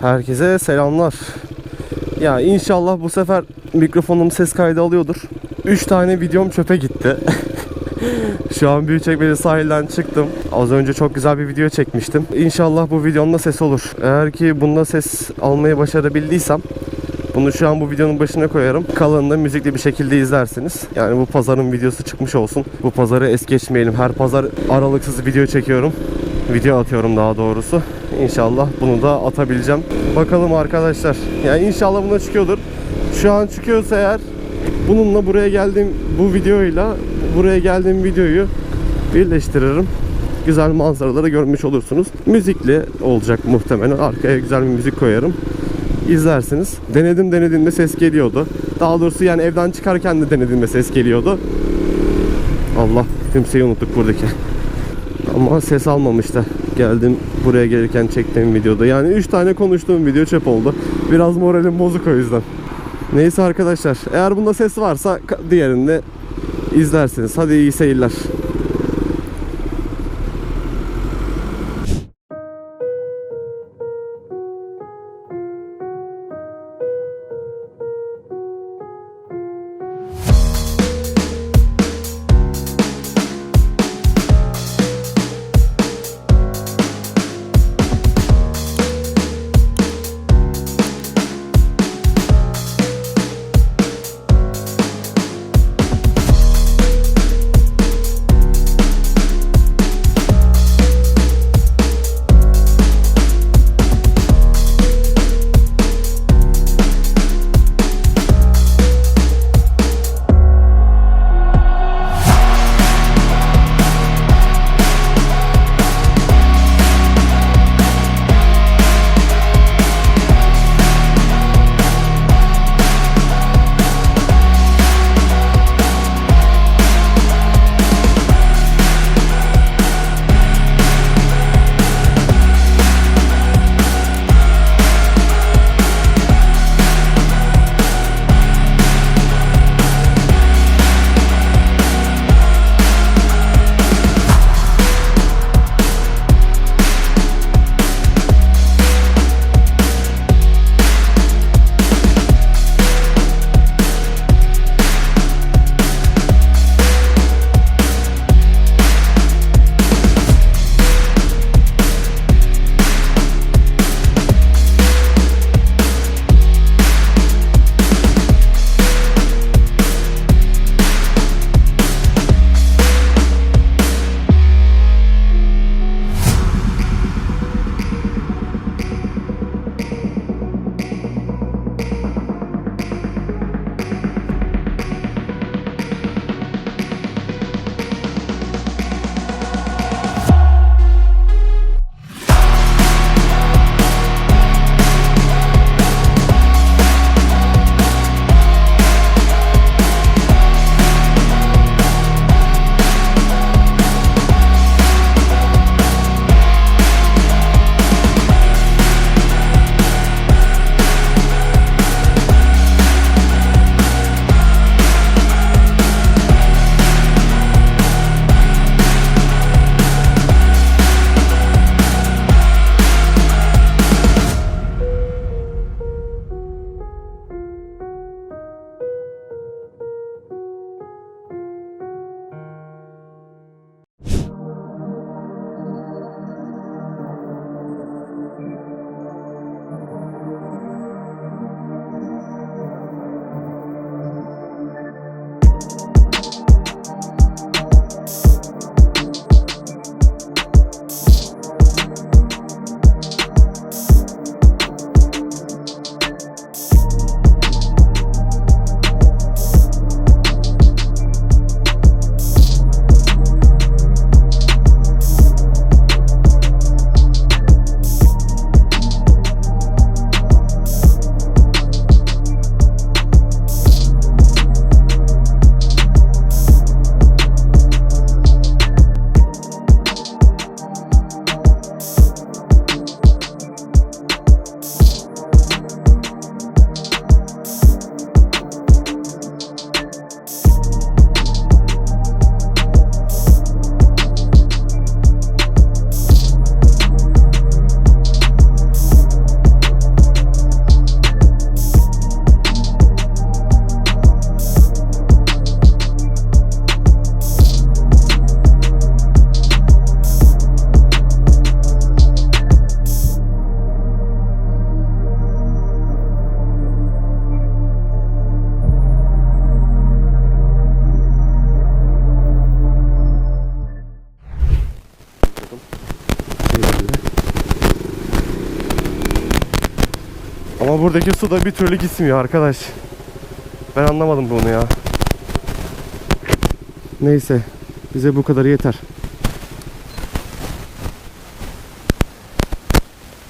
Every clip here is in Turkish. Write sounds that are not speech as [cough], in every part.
Herkese selamlar. Ya inşallah bu sefer mikrofonum ses kaydı alıyordur. 3 tane videom çöpe gitti. [laughs] Şu an Büyükçekmece sahilden çıktım. Az önce çok güzel bir video çekmiştim. İnşallah bu videonda ses olur. Eğer ki bunda ses almayı başarabildiysem bunu şu an bu videonun başına koyarım. Kalanını da müzikli bir şekilde izlersiniz. Yani bu pazarın videosu çıkmış olsun. Bu pazarı es geçmeyelim. Her pazar aralıksız video çekiyorum. Video atıyorum daha doğrusu. İnşallah bunu da atabileceğim. Bakalım arkadaşlar. Yani inşallah buna çıkıyordur. Şu an çıkıyorsa eğer bununla buraya geldiğim bu videoyla buraya geldiğim videoyu birleştiririm. Güzel manzaraları görmüş olursunuz. Müzikli olacak muhtemelen. Arkaya güzel bir müzik koyarım izlersiniz. Denedim denediğimde ses geliyordu. Daha doğrusu yani evden çıkarken de denediğimde ses geliyordu. Allah kimseyi unuttuk buradaki. Ama ses almamıştı. Geldim buraya gelirken çektiğim videoda. Yani 3 tane konuştuğum video çöp oldu. Biraz moralim bozuk o yüzden. Neyse arkadaşlar. Eğer bunda ses varsa diğerinde izlersiniz. Hadi iyi seyirler. Buradaki su da bir türlü gitmiyor arkadaş. Ben anlamadım bunu ya. Neyse. Bize bu kadar yeter.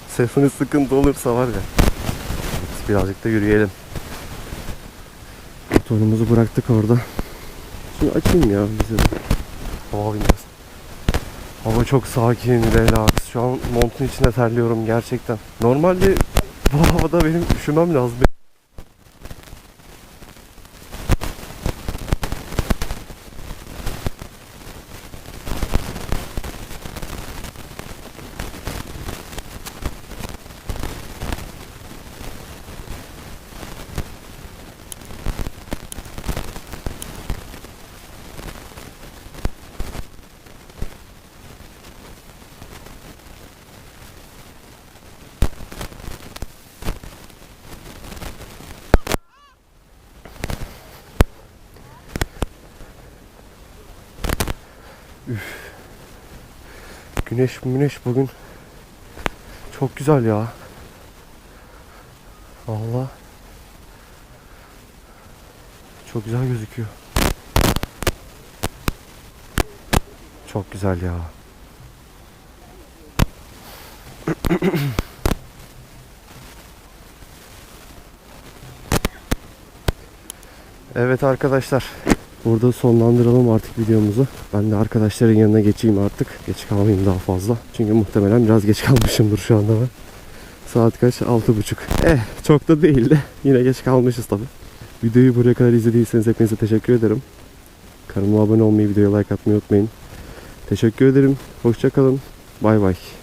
Sefoni sıkıntı olursa var ya. Birazcık da yürüyelim. Motorumuzu bıraktık orada. Şunu açayım ya bize de. Hava biraz. Hava çok sakin, relax. Şu an montun içinde terliyorum gerçekten. Normalde bu havada benim üşümem lazım. Güneş güneş bugün çok güzel ya. Allah. Çok güzel gözüküyor. Çok güzel ya. [clears throat] Evet arkadaşlar. Burada sonlandıralım artık videomuzu. Ben de arkadaşların yanına geçeyim artık. Geç kalmayayım daha fazla. Çünkü muhtemelen biraz geç kalmışımdır şu anda ben. Saat kaç? 6.30. Eh çok da değil de yine geç kalmışız tabi. Videoyu buraya kadar izlediyseniz hepinize teşekkür ederim. Kanalıma abone olmayı, videoya like atmayı unutmayın. Teşekkür ederim. Hoşçakalın. Bay bay.